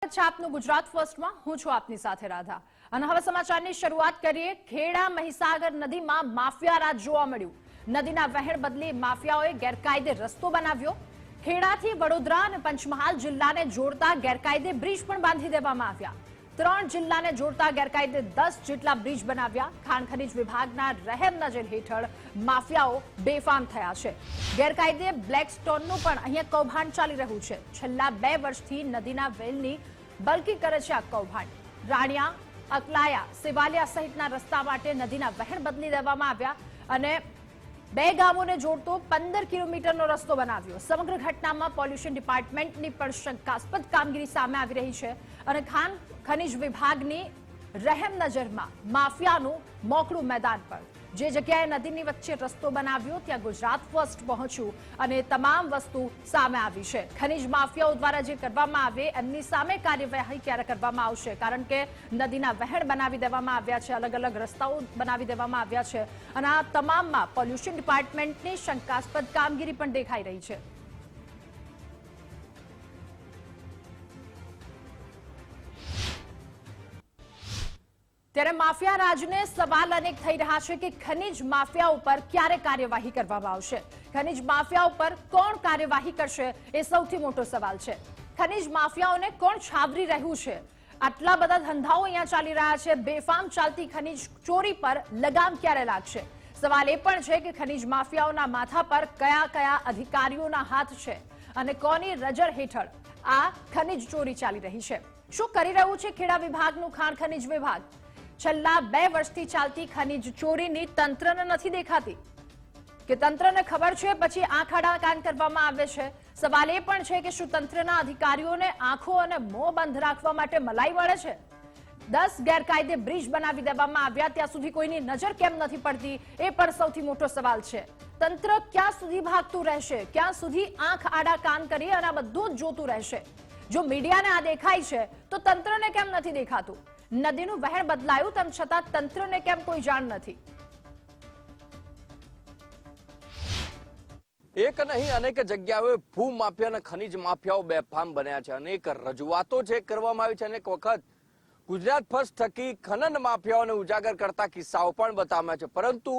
સ્વાગત છે આપનું ગુજરાત ફર્સ્ટમાં. હું છું આપની સાથે રાધા. અને હવે સમાચારની શરૂઆત કરીએ. ખેડા મહીસાગર નદીમાં માફિયા રાજ જોવા મળ્યું. નદીના વહેણ બદલી માફિયાઓએ ગેરકાયદે રસ્તો બનાવ્યો. ખેડાથી વડોદરા અને પંચમહાલ જિલ્લાને જોડતા ગેરકાયદે બ્રિજ પણ બાંધી દેવામાં આવ્યા. ત્રણ જિલ્લાને જોડતા ગેરકાયદે દસ જેટલા બ્રિજ બનાવ્યા. ખાણ ખનીજ વિભાગના રહેમ નજર હેઠળ માફિયાઓ બેફામ થયા છે. ગેરકાયદે બ્લેક સ્ટોનનું પણ અહીંયા કૌભાંડ ચાલી રહ્યું છે. છેલ્લા બે વર્ષથી નદીના વેલની બલકી કરે છે આ કૌભાંડ. રાણિયા, અકલાયા, સેવાલિયા સહિતના રસ્તા માટે નદીના વહેણ બદલી દેવામાં આવ્યા અને બે ગામોને જોડતો પંદર કિલોમીટરનો રસ્તો બનાવ્યો. સમગ્ર ઘટનામાં પોલ્યુશન ડિપાર્ટમેન્ટની પણ શંકાસ્પદ કામગીરી સામે આવી રહી છે અને ખાન ખનિજ વિભાગની રહેમ નજરમાં માફિયાનું મોકળું મેદાન પર. જે જગ્યાએ નદીની વચ્ચે રસ્તો બનાવ્યો, ત્યાં ગુજરાત ફર્સ્ટ પહોંચ્યું અને તમામ વસ્તુ સામે આવી છે. ખનીજ માફિયાઓ દ્વારા જે કરવામાં આવે, એમની સામે કાર્યવાહી ક્યારે કરવામાં આવશે? કારણ કે નદીના વહેણ બનાવી દેવામાં આવ્યા છે અલગ અલગ રસ્તાઓ બનાવી દેવામાં આવ્યા છે અને આ તમામમાં પોલ્યુશન ડિપાર્ટમેન્ટની શંકાસ્પદ કામગીરી પણ દેખાઈ રહી છે. ત્યારે માફિયા રાજને સવાલ અનેક થઈ રહ્યા છે કે ખનિજ માફિયા ઉપર ક્યારે કાર્યવાહી કરવામાં આવશે? ખનિજ માફિયા ઉપર કોણ કાર્યવાહી કરશે? એ સૌથી મોટો સવાલ છે. ખનિજ માફિયાઓને કોણ છાવરી રહ્યું છે? આટલા બધા ધંધાઓ અહીંયા ચાલી રહ્યા છે. બેફામ ચાલતી ખનિજ ચોરી પર લગામ ક્યારે લાગશે? સવાલ એ પણ છે કે ખનિજ માફિયાઓના માથા પર કયા કયા અધિકારીઓના હાથ છે? અને કોની રજર હેઠળ આ ખનિજ ચોરી ચાલી રહી છે? શું કરી રહ્યું છે? ખેડા વિભાગનું ખાણ ખનિજ વિભાગ? છેલ્લા બે વર્ષથી ચાલતી ખનીજ ચોરીની તંત્રને નથી દેખાતી. કે તંત્રને ખબર છે, પછી આંખ આડા કાન કરવામાં આવે છે. સવાલ એ પણ છે કે શું તંત્રના અધિકારીઓને આંખો અને મોં બંધ રાખવા માટે મલાઈ વળે છે? દસ ગેરકાયદે બ્રિજ બનાવી દેવામાં આવ્યા, ત્યાં સુધી કોઈની નજર કેમ નથી પડતી? એ પણ સૌથી મોટો સવાલ છે. તંત્ર ક્યાં સુધી ભાગતું રહેશે? ક્યાં સુધી આંખ આડા કાન કરી અને આ બધું જ જોતું રહેશે? જો મીડિયાને આ દેખાય છે, તો તંત્રને કેમ નથી દેખાતું? નદીનું વહેણ બદલાયું, તેમ છતાં તંત્રને કેમ કોઈ જાણ નથી? એક નહીં, અનેક જગ્યાઓએ ભૂ માફિયા અને ખનીજ માફિયાઓ બેફામ બન્યા છે. અનેક રજૂઆતો છે કરવામાં આવી છે. અનેક વખત ગુજરાત ફર્સ્ટ થકી ખનન માફિયાઓને ઉજાગર કરતા કિસ્સાઓ પણ બતાવ્યા છે. પરંતુ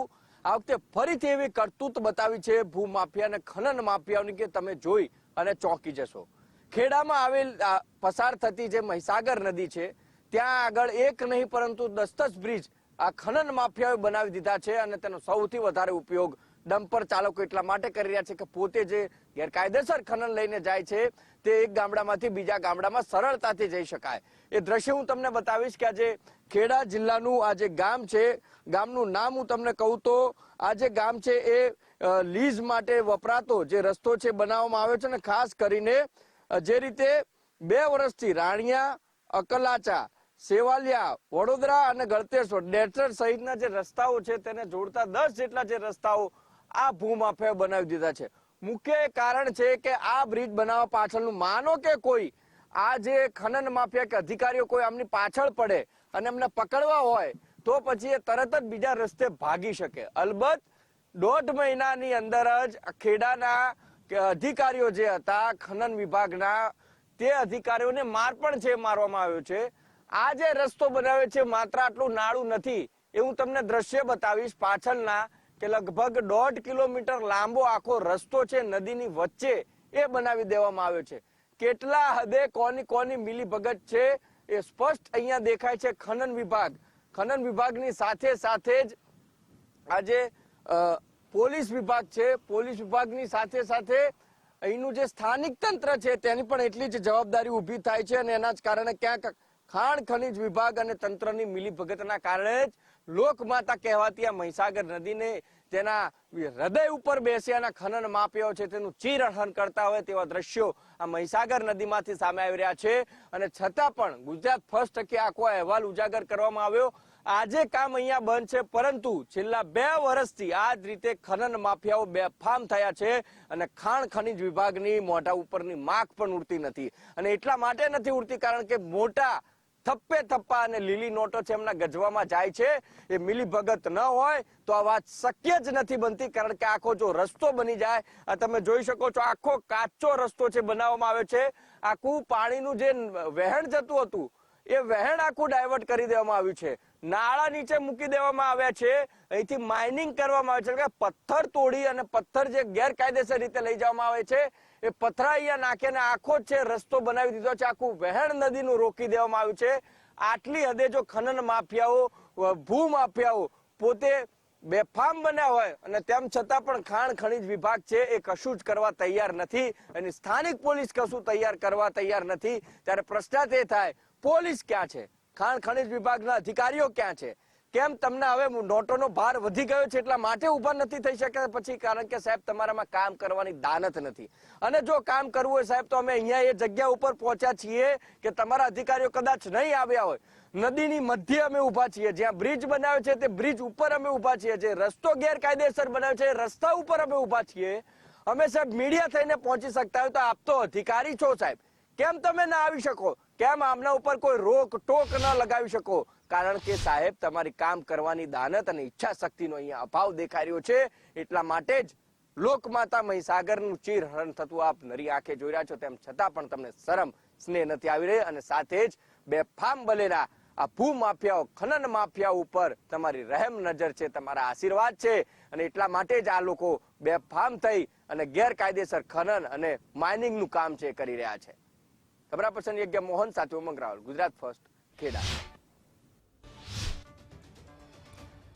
આ વખતે ફરીથી એવી કરતૂત બતાવી છે ભૂ માફિયા અને ખનન માફિયાઓની કે તમે જોઈ અને ચોંકી જશો. ખેડામાં આવેલ પસાર થતી જે મહીસાગર નદી છે ત્યાં આગળ એક નહીં, પરંતુ દસ દસ બ્રિજ આ ખનન માફિયાઓએ બનાવી દીધા છે અને તેનો સૌથી વધારે ઉપયોગ ડમ્પર ચાલકો એટલા માટે કરી રહ્યા છે કે પોતે જે ગેરકાયદેસર ખનન લઈને જાય છે, તે એક ગામડામાંથી બીજા ગામડામાં સરળતાથી જઈ શકાય. એ દ્રશ્ય હું તમને બતાવીશ કે આજે ખેડા જિલ્લાનું આ જે ગામ છે, ગામનું નામ હું તમને કહું તો આ જે ગામ છે એ લીઝ માટે વપરાતો જે રસ્તો છે બનાવવામાં આવ્યો છે અને ખાસ કરીને જે રીતે બે વર્ષથી રાણિયા, અકલાચા સેવાલિયા, વડોદરા અને ગળતેશ્વર ડેટર સહિતના જે રસ્તાઓ છે તેને જોડતા દસ જેટલા જે રસ્તાઓ આ ભૂમાફિયા બનાવી દીધા છે. મુખ્ય કારણ છે કે આ બ્રિજ બનાવવા પાછળનું માનો કે કોઈ, આ જે ખનન માફિયા કે અધિકારીઓ કોઈ આમની પાછળ પડે અને એમને પકડવા હોય, તો પછી એ તરત જ બીજા રસ્તે ભાગી શકે. અલબત્ત, દોઢ મહિનાની અંદર જ ખેડાના કે અધિકારીઓ જે હતા, ખનન વિભાગના, તે અધિકારીઓને માર પણ છે, મારવામાં આવ્યો છે. આ જે રસ્તો બનાવે છે, માત્ર આટલું નાળું નથી, એ હું તમને દ્રશ્ય બતાવીશ. પાછળના કે લગભગ દોઢ કિલોમીટર લાંબો આખો રસ્તો છે, નદીની વચ્ચે એ બનાવી દેવામાં આવ્યો છે. કેટલા હદે કોની કોની મિલીભગત છે, એ સ્પષ્ટ અહીંયા દેખાય છે ખનન વિભાગ. ખનન વિભાગની સાથે સાથે જ આજે પોલીસ વિભાગ છે. પોલીસ વિભાગની સાથે સાથે અહીંનું જે સ્થાનિક તંત્ર છે, તેની પણ એટલી જ જવાબદારી ઊભી થાય છે અને એના જ કારણે ક્યાંક ખાણ, ખનીજ વિભાગ અને તંત્રની મિલીભગતના કારણે જ લોકમાતા કહેવાતી આ મહીસાગર નદીને તેના હૃદય ઉપર બેસ્યાના ખનન માપ્યો છે, તેનું ચીરહન કરતા હોય તેવા દ્રશ્યો આ મહીસાગર નદીમાંથી સામે આવી રહ્યા છે. અને છતાં પણ ગુજરાત ફર્સ્ટ ટકે આખો અહેવાલ ઉજાગર કરવામાં આવ્યો. આજે કામ અહીંયા બંધ છે, પરંતુ છેલ્લા બે વર્ષથી આ જ રીતે ખનન માફિયાઓ બેફામ થયા છે અને ખાણ, ખનિજ વિભાગની મોઢા ઉપરની માખ પણ ઉડતી નથી. અને એટલા માટે નથી ઉડતી, કારણ કે મોટા થપ્પે થપ્પા અને લીલી નોટો છે એમના ગજવામાં જાય છે. એ મિલી ભગત ન હોય તો આ વાત શક્ય જ નથી બનતી, કારણ કે આખો જો રસ્તો બની જાય, આ તમે જોઈ શકો છો આખો કાચો રસ્તો છે બનાવવામાં આવ્યો છે. આખું પાણીનું જે વહેણ જતું હતું, એ વહેણ આખું ડાયવર્ટ કરી દેવામાં આવ્યું છે. નાળા નીચે મૂકી દેવામાં આવ્યા છે. અહીંથી માઇનિંગ કરવામાં આવે છે. કે પથ્થર તોડી અને પથ્થર જે ગેરકાયદેસર રીતે લઈ જવામાં આવે છે. એ પથરા નાખીને આખો છે રસ્તો બનાવી દીધો છે. આખું વહેણ નદીનું રોકી દેવામાં આવ્યું છે. આટલી હદે જો ખનન માફિયાઓ ભૂ માફિયાઓ પોતે બેફામ બન્યા હોય અને તેમ છતાં પણ ખાણ ખનિજ વિભાગ છે એ કશું જ કરવા તૈયાર નથી અને સ્થાનિક પોલીસ કશું તૈયાર કરવા તૈયાર નથી. ત્યારે પ્રશ્ન તે થાય, પોલીસ ક્યાં છે? ખાણ ખનિજ વિભાગના અધિકારીઓ ક્યાં છે? કેમ તમને હવે નોટોનો ભાર વધી ગયો છે એટલા માટે ઊભા નથી થઈ શકે પછી કારણ કે સાહેબ, તમારામાં કામ કરવાની દાનત નથી. અને જો કામ કરવું હોય સાહેબ, તો અમે અહીંયા એ જગ્યા ઉપર પહોંચ્યા છીએ કે તમારા અધિકારીઓ કદાચ નહીં આવ્યા હોય. નદીની મધ્ય અમે ઊભા છીએ. જ્યાં બ્રિજ બનાવ્યો છે તે બ્રિજ ઉપર અમે ઊભા છીએ. જે રસ્તો ગેરકાયદેસર બનાવ્યો છે રસ્તા ઉપર અમે ઊભા છીએ. અમે સાહેબ મીડિયા થઈને પહોંચી શકતા હોય તો આપ તો અધિકારી છો સાહેબ. કેમ તમે ના આવી શકો? કેમ આમના ઉપર કોઈ રોક ટોક ન લગાવી શકો? કારણ કે સાહેબ, તમારી કામ કરવાની દાનત અને ઈચ્છા શક્તિનો અહીંયા અભાવ દેખાઈ રહ્યો છે. એટલા માટે જ લોકમાતા મહીસાગરનું ચીર થતું આપ નરી આંખે જોઈ રહ્યા છો. તેમ છતાં પણ તમને શરમ, સ્નેહ નથી આવી રહી અને સાથે જ બેફામ બલેરા આ ભૂ માફિયાઓ ખનન માફિયા ઉપર તમારી રહેમ નજર છે, તમારા આશીર્વાદ છે. અને એટલા માટે જ આ લોકો બેફામ થઈ અને ગેરકાયદેસર ખનન અને માઇનિંગનું કામ છે કરી રહ્યા છે. કેમેરા પર્સન યજ્ઞ મોહન સાથે ઉમંગ રાવલ ગુજરાત ફર્સ્ટ, ખેડા.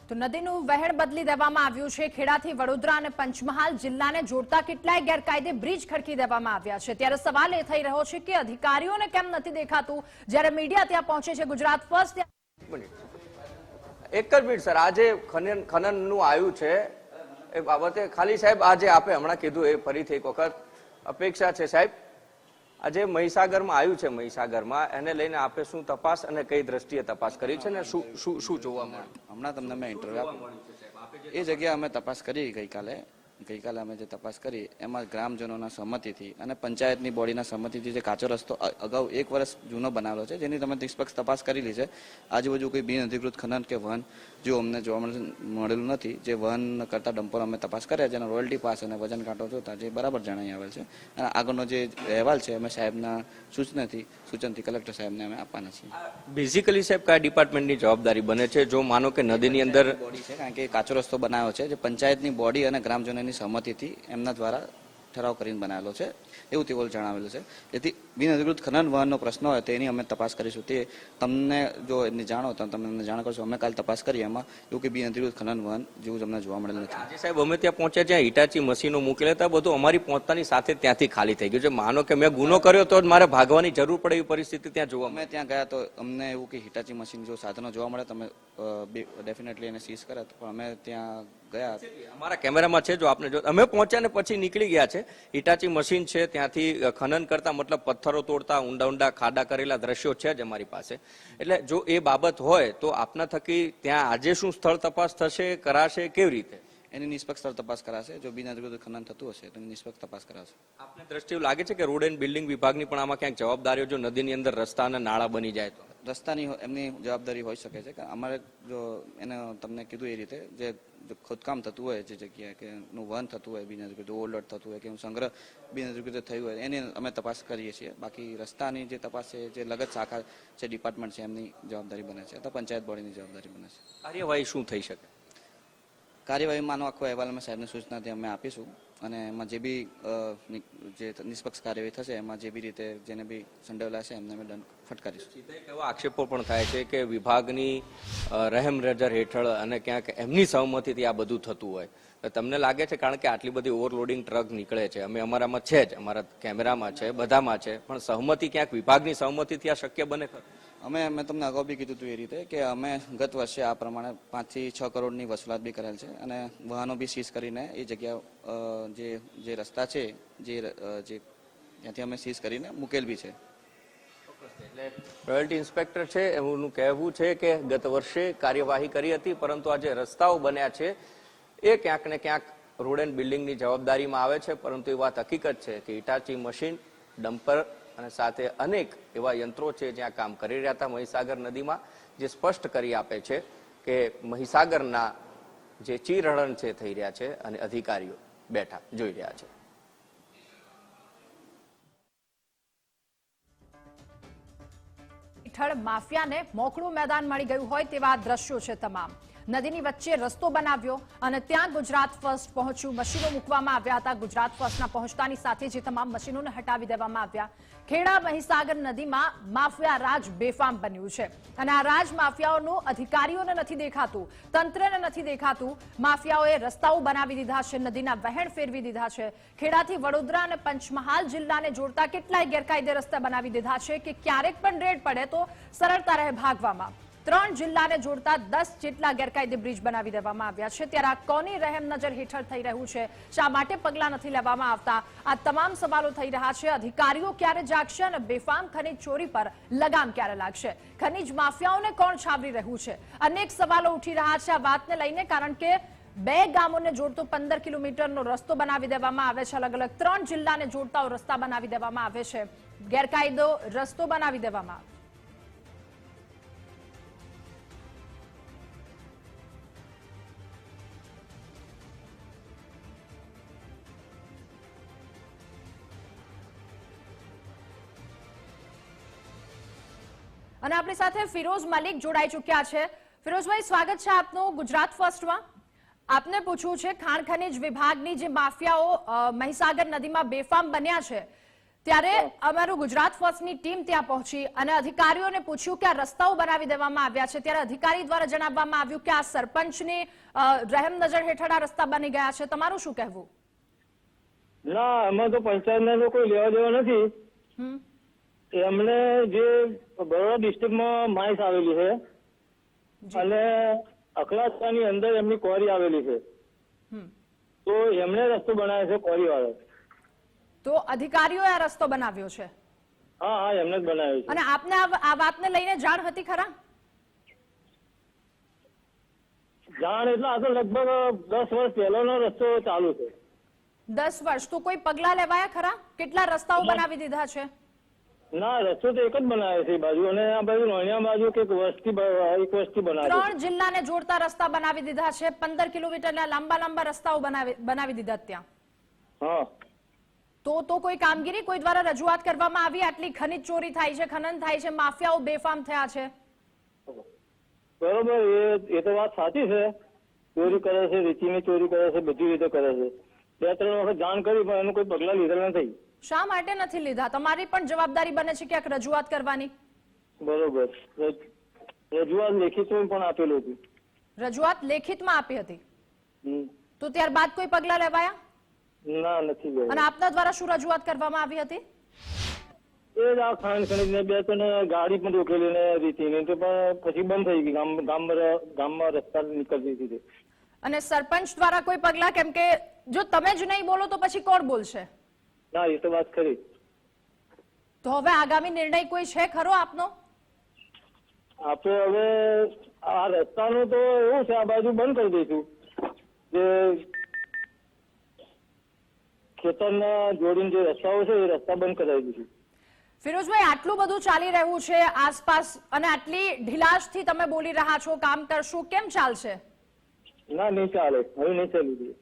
તો નદીનું વહેણ બદલી દેવામાં આવ્યું છે. ખેડાથી વડોદરા અને પંચમહાલ જિલ્લાને જોડતા કેટલાય ગેરકાયદે બ્રિજ ખડકી દેવામાં આવ્યા છે. ત્યારે સવાલ એ થઈ રહ્યો છે કે અધિકારીઓને કેમ નથી દેખાતું? જ્યારે મીડિયા ત્યાં પહોંચે છે ગુજરાત ફર્સ્ટ, એક જ મિનિટ, સર. આજે ખનન ખનનનું આવ્યું છે. એ બાબતે ખાલી સાહેબ આજે આપે હમણાં કીધું એ ફરીથી એક વખત. અપેક્ષા છે સાહેબ. આજે મહીસાગરમાં આવ્યું છે મહીસાગરમાં. એને લઈને આપે શું તપાસ અને કઈ દ્રષ્ટિએ તપાસ કરી છે ને શું શું શું જોવા મળ્યું હમણાં તમને મેં ઇન્ટરવ્યુ આપ્યું એ જગ્યાએ અમે તપાસ કરી ગઈકાલે. ગઈકાલે અમે જે તપાસ કરી, એમાં ગ્રામજનોના સંમતિથી અને પંચાયતની બોડીના સંમતિથી જે કાચો રસ્તો અગાઉ એક વર્ષ જૂનો બનાવેલો છે, જેની તમે નિષ્પક્ષ તપાસ કરેલી છે. આજુબાજુ કોઈ બિન અધિકૃત ખનન કે વહન જો અમને જોવા મળે- મળેલું નથી જે વહન કરતા ડમ્પર અમે તપાસ કર્યા જેના રોયલ્ટી પાસ અને વજન કાંટો જોતા જે બરાબર જણાઈ આવેલ છે. અને આગળનો જે અહેવાલ છે અમે સાહેબના સૂચનાથી સૂચનથી કલેક્ટર સાહેબને અમે આપવાના છીએ. બેઝિકલી સાહેબ કયા ડિપાર્ટમેન્ટની જવાબદારી બને છે? જો માનો કે નદીની અંદર બોડી છે કારણ કે કાચો રસ્તો બનાવ્યો છે જે પંચાયતની બોડી અને ગ્રામજનોની સહમતિથી એમના દ્વારા ઠરાવ કરીને બનાવેલો છે એવું તેઓ જણાવેલું છે. જેથી બિન અધિકૃત ખનન વહનનો પ્રશ્ન હોય તો એની અમે તપાસ કરીશું. તે તમને જો એની જાણો તો તમે અમને જાણ કરશો. અમે કાલે તપાસ કરીએ એમાં એવું કે બિન અધિકૃત ખનન વહન જેવું તમને જોવા મળેલ નથી. સાહેબ અમે ત્યાં પહોંચ્યા જ્યાં હિટાચી મશીનો મૂકેલા હતા. બધું અમારી પહોંચતાની સાથે ત્યાંથી ખાલી થઈ ગયું છે. માનો કે મેં ગુનો કર્યો તો મારે ભાગવાની જરૂર પડે એવી પરિસ્થિતિ ત્યાં જોવા અમે ત્યાં ગયા તો અમને એવું કે હિટાચી મશીન જો સાધનો જોવા મળે તમે ડેફિનેટલી એને સીઝ કર્યા પણ અમે ત્યાં ગયા. અમારા કેમેરામાં છે જો આપને જો અમે પહોંચ્યા ને પછી નીકળી ગયા છે. હિટાચી મશીન છે ત્યાંથી ખનન કરતા મતલબ પથ્થરો તોડતા ઊંડા ઊંડા ખાડા કરેલા દ્રશ્યો છે જ અમારી પાસે. એટલે જો એ બાબત હોય તો આપના થકી ત્યાં આજે શું સ્થળ તપાસ થશે કરાશે કેવી રીતે? એની નિષ્પક્ષ સ્થળ તપાસ કરાશે. જો બિન અધિકૃત ખનન થતું હશે તો નિષ્પક્ષ તપાસ કરાશે. આપને દ્રષ્ટિએ લાગે છે કે રોડ એન્ડ બિલ્ડિંગ વિભાગની પણ આમાં ક્યાંક જવાબદારીઓ જો નદીની અંદર રસ્તા અને નાળા બની જાય તો? રસ્તાની એમની જવાબદારી હોઈ શકે છે. કે અમારે જો એને તમને કીધું એ રીતે જો ખોદકામ થતું હોય જે જગ્યાએ કે નું વહન થતું હોય બિન અધિકૃત ઓવરલોડ થતું હોય કે એનું સંગ્રહ બિન અધિકૃત થયું હોય એની અમે તપાસ કરીએ છીએ બાકી રસ્તાની જે તપાસ છે જે લગત શાખા છે ડિપાર્ટમેન્ટ છે એમની જવાબદારી બને છે અથવા પંચાયત બોડીની જવાબદારી બને છે કાર્યવાહી શું થઈ શકે કાર્યવાહીમાંનો આખો અહેવાલ અમે સાહેબની સૂચનાથી અમે આપીશું અને એમાં જે બી જે નિષ્પક્ષ કાર્યવાહી થશે, એમાં જે બી રીતે જેને બી સંડવેલા છે એમને અમે દંડ ફટકારીશું. એવા આક્ષેપો પણ થાય છે કે વિભાગની રહેમ નજર હેઠળ અને ક્યાંક એમની સહમતિથી આ બધું થતું હોય. તમને લાગે છે કારણ કે આટલી બધી ઓવરલોડિંગ ટ્રક નીકળે છે? અમે અમારામાં છે જ, અમારા કેમેરામાં છે, બધામાં છે. પણ સહમતિ ક્યાંક વિભાગની સહમતિથી આ શક્ય બને ખરું? અમે મેં તમને અગાઉ બી કીધું હતું એ રીતે કે અમે ગત વર્ષે આ પ્રમાણે પાંચથી છ કરોડની વસૂલાત બી કરેલ છે અને વાહનો બી સીઝ કરીને એ જગ્યા જે જે રસ્તા છે, જે જે ત્યાંથી અમે સીઝ કરીને મૂકેલ બી છે. એટલે રોયલ્ટી ઇન્સ્પેક્ટર છે, એમનું કહેવું છે કે ગત વર્ષે કાર્યવાહી કરી હતી, પરંતુ આ જે રસ્તાઓ બન્યા છે, એ ક્યાંક ને ક્યાંક રોડ એન્ડ બિલ્ડિંગની જવાબદારીમાં આવે છે, પરંતુ એ વાત હકીકત છે કે ઇટાચી મશીન, ડમ્પર અને સાથે અનેક એવા યંત્રો છે જ્યાં કામ કરી રહ્યા હતા મહીસાગર નદીમાં, જે સ્પષ્ટ કરી આપે છે કે મહીસાગરના જે ચીરહરણ છે થઈ રહ્યા છે અને અધિકારીઓ બેઠા જોઈ રહ્યા છે. હેઠળ માફિયાને મોકળું મેદાન મળી ગયું હોય તેવા દ્રશ્યો છે તમામ. નદીની વચ્ચે રસ્તો બનાવ્યો અને ત્યાં ગુજરાત ફર્સ્ટ પહોંચ્યું. મશીનો મૂકવામાં આવ્યા હતા. ગુજરાત ફર્સ્ટના પહોંચતાની સાથે જે તમામ મશીનોને હટાવી દેવામાં આવ્યા. ખેડા મહીસાગર નદીમાં માફિયા રાજ બેફામ બન્યું છે. અને આ રાજ માફિયાઓનું અધિકારીઓને નથી દેખાતું, તંત્રને નથી દેખાતું. માફિયાઓએ રસ્તાઓ બનાવી દીધા છે, નદીના વહેણ ફેરવી દીધા છે. ખેડાથી વડોદરા અને પંચમહાલ જિલ્લાને જોડતા કેટલાય ગેરકાયદે રસ્તા બનાવી દીધા છે કે ક્યારેક પણ રેડ પડે તો સરળતા રહે ભાગવામાં. ત્રણ જિલ્લાને જોડતા દસ જેટલા ગેરકાયદે બ્રિજ બનાવી દેવામાં આવ્યા છે. ત્યારે આ કોની રહેમ નજર હેઠળ થઈ રહ્યું છે? શા માટે પગલાં નથી લેવામાં આવતા? આ તમામ સવાલો થઈ રહ્યા છે. અધિકારીઓ ક્યારે જાગશે અને બેફામ ખનીજ ચોરી પર લગામ ક્યારે લાગશે? ખનીજ માફિયાઓને કોણ છાવરી રહ્યું છે? અનેક સવાલો ઉઠી રહ્યા છે આ વાતને લઈને, કારણ કે બે ગામોને જોડતો પંદર કિલોમીટરનો રસ્તો બનાવી દેવામાં આવે છે. અલગ અલગ ત્રણ જિલ્લાને જોડતા રસ્તા બનાવી દેવામાં આવે છે. ગેરકાયદો રસ્તો બનાવી દેવામાં આવે. અને આપણી સાથે ફિરોઝ મલિક જોડાઈ ચૂક્યા છે. ફિરોઝભાઈ સ્વાગત છે આપનું ગુજરાત ફર્સ્ટમાં. આપને પૂછવું છે ખાણ ખનીજ વિભાગની જે માફિયાઓ મહીસાગર નદીમાં બેફામ બન્યા છે ત્યારે અમારું ગુજરાત ફર્સ્ટની ટીમ ત્યાં પહોંચી અને અધિકારીઓને પૂછ્યું કે આ રસ્તાઓ બનાવી દેવામાં આવ્યા છે. ત્યારે અધિકારી દ્વારા જણાવવામાં આવ્યું કે આ સરપંચની રહેમ નજર હેઠળ આ રસ્તા બની ગયા છે. તમારું શું કહેવું? ના એમાં તો પંચાયતને કોઈ લેવા દેવા નથી. એમને જે બરોડા ડિસ્ટ્રિક્ટમાં માઇસ આવેલી છે અને અખલાસની અંદર એમની કોરી આવેલી છે. તો એમણે રસ્તો બનાવ્યો છે કોરી વાળો. તો અધિકારીઓએ આ રસ્તો બનાવ્યો છે? હા હા એમને જ બનાવ્યો છે. અને આપને આ વાતને લઈને જાણ હતી ખરા? જાણ એટલે આ તો લગભગ દસ વર્ષ પહેલાનો રસ્તો ચાલુ છે. દસ વર્ષ. તો કોઈ પગલા લેવાયા ખરા? કેટલા રસ્તાઓ. બનાવી દીધા છે? ના રસ્તો તો એક જ બનાવ્યો છે બાજુ. અને આ બાજુ રોહિયા બાજુ કે વસ્તી એક વસ્તી બનાવી ત્રણ જિલ્લાને જોડતા રસ્તા બનાવી દીધા છે. પંદર કિલોમીટરના લાંબા લાંબા રસ્તાઓ બનાવી બનાવી દીધા ત્યાં. હા. તો તો કોઈ કામગીરી કોઈ દ્વારા રજૂઆત કરવામાં આવી? આટલી ખનિજ ચોરી થાય છે ખનન થાય છે માફિયાઓ બેફામ થયા છે. બરોબર એ એ તો વાત સાચી છે. ચોરી કરે છે રીતિની ચોરી કરે છે બધી રીતે કરે છે. બે ત્રણ વખત જાણ કરી પણ એનું કોઈ પગલાં લીધેલા નથી. શા માટે નથી લીધા? તમારી પણ જવાબદારી બને છે ક્યાંક રજૂઆત કરવાની. બરોબર. રજ- રજૂઆત લેખિતમાં પણ આપેલું હતું. રજૂઆત લેખિતમાં આપી હતી? તો ત્યારબાદ કોઈ પગલા લેવાયા? ના નથી અને આપના દ્વારા શું રજૂઆત કરવામાં આવી હતી? એ જ આ ખાંડ ખનીજ ને બે ત્રણ ગાડી પણ રોકેલી ને રીતિની. તો પણ પછી બંધ થઈ ગઈ. ગામ ગામમાં ગામમાં રસ્તા નીકળતી હતી અને સરપંચ દ્વારા કોઈ પગલા? કેમ કે જો તમે જ નહીં બોલો તો પછી કોણ બોલશે? ના એ તો વાત ખરી. તો હવે આગામી નિર્ણય કોઈ છે ખરો આપનો? આપણે હવે આ રસ્તાનું તો એવું છે આ બાજુ બંધ કરી દઈશું. જે ખેતરના જોડીને જે રસ્તાઓ છે એ રસ્તા બંધ કરાવી દઈશું. ફિરોઝભાઈ આટલું બધું ચાલી રહ્યું છે આસપાસ અને આટલી ઢીલાશથી તમે બોલી રહ્યા છો કામ કરશું કેમ ચાલશે? ના નહીં ચાલે. હવે નહીં ચાલી દઈએ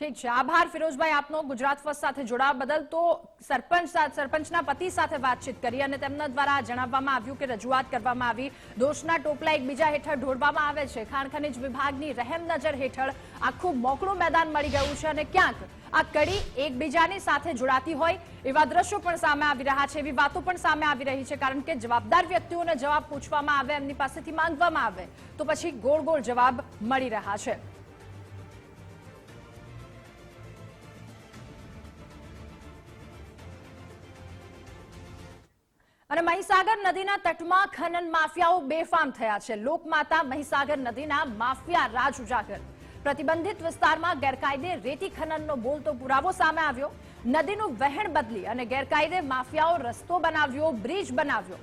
ઠીક છે. આભાર ફિરોઝભાઈ આપનો ગુજરાત ફર્સ્ટ સાથે જોડાવા બદલ. તો સરપંચ સરપંચના પતિ સાથે વાતચીત કરી અને તેમના દ્વારા જણાવવામાં આવ્યું કે રજૂઆત કરવામાં આવી. દોષના ટોપલા એકબીજા હેઠળ ઢોળવામાં આવે છે. ખાણ ખનીજ વિભાગની રહેમ નજર હેઠળ આખું મોકળું મેદાન મળી ગયું છે અને ક્યાંક આ કડી એકબીજાની સાથે જોડાતી હોય એવા દ્રશ્યો પણ સામે આવી રહ્યા છે, એવી વાતો પણ સામે આવી રહી છે, કારણ કે જવાબદાર વ્યક્તિઓને જવાબ પૂછવામાં આવે, એમની પાસેથી માંગવામાં આવે, તો પછી ગોળ ગોળ જવાબ મળી રહ્યા છે. અને મહીસાગર નદીના તટમાં ખનન માફિયાઓ બેફામ થયા છે. લોકમાતા મહીસાગર નદીના માફિયા રાજ ઉજાગર. પ્રતિબંધિત વિસ્તારમાં ગેરકાયદે રેતી ખનનનો બોલતો પુરાવો સામે આવ્યો. નદીનું વહેણ બદલી અને ગેરકાયદે માફિયાઓ રસ્તો બનાવ્યો, બ્રિજ બનાવ્યો.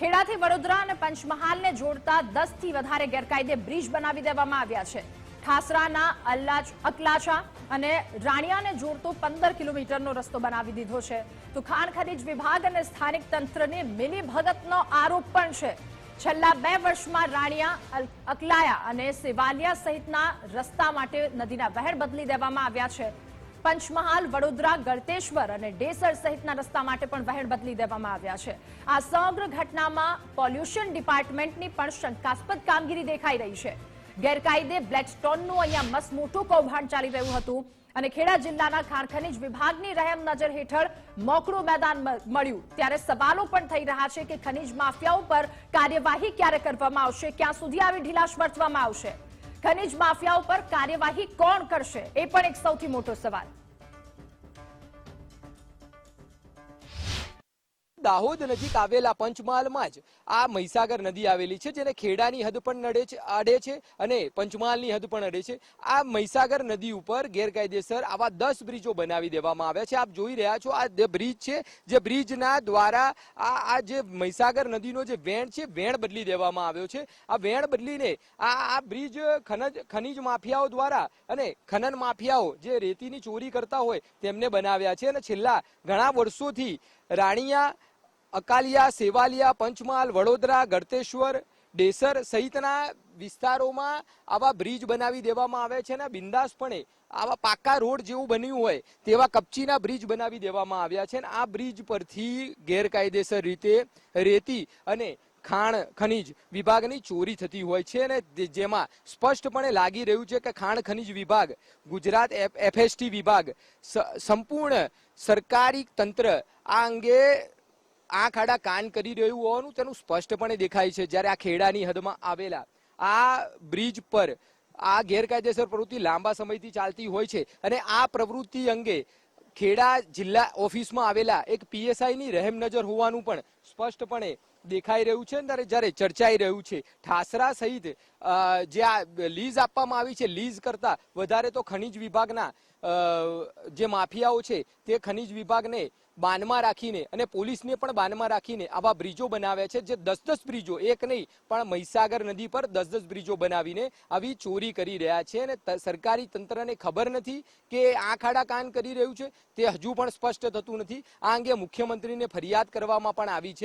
ખેડાથી વડોદરા અને પંચમહાલને જોડતા દસથી વધારે ગેરકાયદે બ્રિજ બનાવી દેવામાં આવ્યા છે. ઠાસરાના અલ્લાચ અકલાચા અને રાણિયાને જોડતો પંદર કિલોમીટરનો રસ્તો બનાવી દીધો છે. તો ખાણ ખનીજ વિભાગ અને સ્થાનિક તંત્રની મિલી ભગતનો આરોપ પણ છે. છેલ્લા બે વર્ષમાં રાણિયા અકલાયા અને સેવાલિયા સહિતના રસ્તા માટે નદીના વહેણ બદલી દેવામાં આવ્યા છે. પંચમહાલ, વડોદરા, ગળતેશ્વર અને ડેસર સહિતના રસ્તા માટે પણ વહેણ બદલી દેવામાં આવ્યા છે. આ સમગ્ર ઘટનામાં પોલ્યુશન ડિપાર્ટમેન્ટની પણ શંકાસ્પદ કામગીરી દેખાઈ રહી છે. ગેરકાયદે બ્લેકસ્ટોનનું અહીંયા મસ્ત મોટું કૌભાંડ ચાલી રહ્યું હતું. અને ખેડા જિલ્લાના ખાણ ખનીજ વિભાગની રહેમ નજર હેઠળ મોકળું મેદાન મળ્યું. ત્યારે સવાલો પણ થઈ રહ્યા છે કે ખનીજ માફિયાઓ પર કાર્યવાહી ક્યારે કરવામાં આવશે? ક્યાં સુધી આવી ઢીલાશ વર્તવામાં આવશે? ખનીજ માફિયાઓ પર કાર્યવાહી કોણ કરશે? એ પણ એક સૌથી મોટો સવાલ. દાહોદ નજીક આવેલા પંચમહાલમાં જ આ મહીસાગર નદી આવેલી છે, જેને ખેડાની હદ પણ નડે છે અડે છે અને પંચમહાલની હદ પણ અડે છે. આ મહીસાગર નદી ઉપર ગેરકાયદેસર આવા દસ બ્રિજો બનાવી દેવામાં આવ્યા છે. આપ જોઈ રહ્યા છો, આ જે બ્રિજ છે, જે બ્રિજના દ્વારા આ આ જે મહીસાગર નદીનો જે વેણ છે, વેણ બદલી દેવામાં આવ્યો છે. આ વેણ બદલીને આ આ બ્રિજ ખનજ, ખનીજ માફિયાઓ દ્વારા અને ખનન માફિયાઓ જે રેતીની ચોરી કરતા હોય તેમને બનાવ્યા છે અને છેલ્લા ઘણા વર્ષોથી રાણીયા અકાલિયા, સેવાલિયા, પંચમહાલ, વડોદરા, ગળતેશ્વર, ડેસર સહિતના વિસ્તારોમાં આવા બ્રિજ બનાવી દેવામાં આવે છે અને બિંદાસપણે આવા પાકા રોડ જેવું બન્યું હોય તેવા કપચીના બ્રિજ બનાવી દેવામાં આવ્યા છે અને આ બ્રિજ પરથી ગેરકાયદેસર રીતે રેતી અને ખાણ ખનીજ વિભાગની ચોરી થતી હોય છે અને જેમાં સ્પષ્ટપણે લાગી રહ્યું છે કે ખાણ ખનીજ વિભાગ, ગુજરાત એફએસટી વિભાગ સંપૂર્ણ સરકારી તંત્ર આ અંગે આંખ આડા કાન કરી રહ્યું હોવાનું તેનું સ્પષ્ટપણે દેખાય છે. જ્યારે આ ખેડાની હદમાં આવેલા આ બ્રિજ પર આ ગેરકાયદેસર પ્રવૃત્તિ લાંબા સમયથી ચાલતી હોય છે અને આ પ્રવૃત્તિ અંગે ખેડા જિલ્લા ઓફિસમાં આવેલા એક પીએસઆઈની રહેમ નજર હોવાનું પણ સ્પષ્ટપણે દેખાઈ રહ્યું છે. અને જ્યારે ચર્ચાઈ રહ્યું છે, ઠાસરા સહિત જે આ લીઝ આપવામાં આવી છે, લીઝ કરતાં વધારે તો ખનીજ વિભાગના જે માફિયાઓ છે તે ખનીજ વિભાગને બાનમાં રાખીને અને પોલીસને પણ બાનમાં રાખીને આવા બ્રિજો બનાવ્યા છે, જે દસ દસ બ્રિજો, એક નહીં, પણ મહીસાગર નદી પર દસ દસ બ્રિજો બનાવીને આવી ચોરી કરી રહ્યા છે અને સરકારી તંત્રને ખબર નથી કે આંખ આડા કાન કરી રહ્યું છે, તે હજુ પણ સ્પષ્ટ થતું નથી. આ અંગે મુખ્યમંત્રીને ફરિયાદ કરવામાં પણ આવી છે.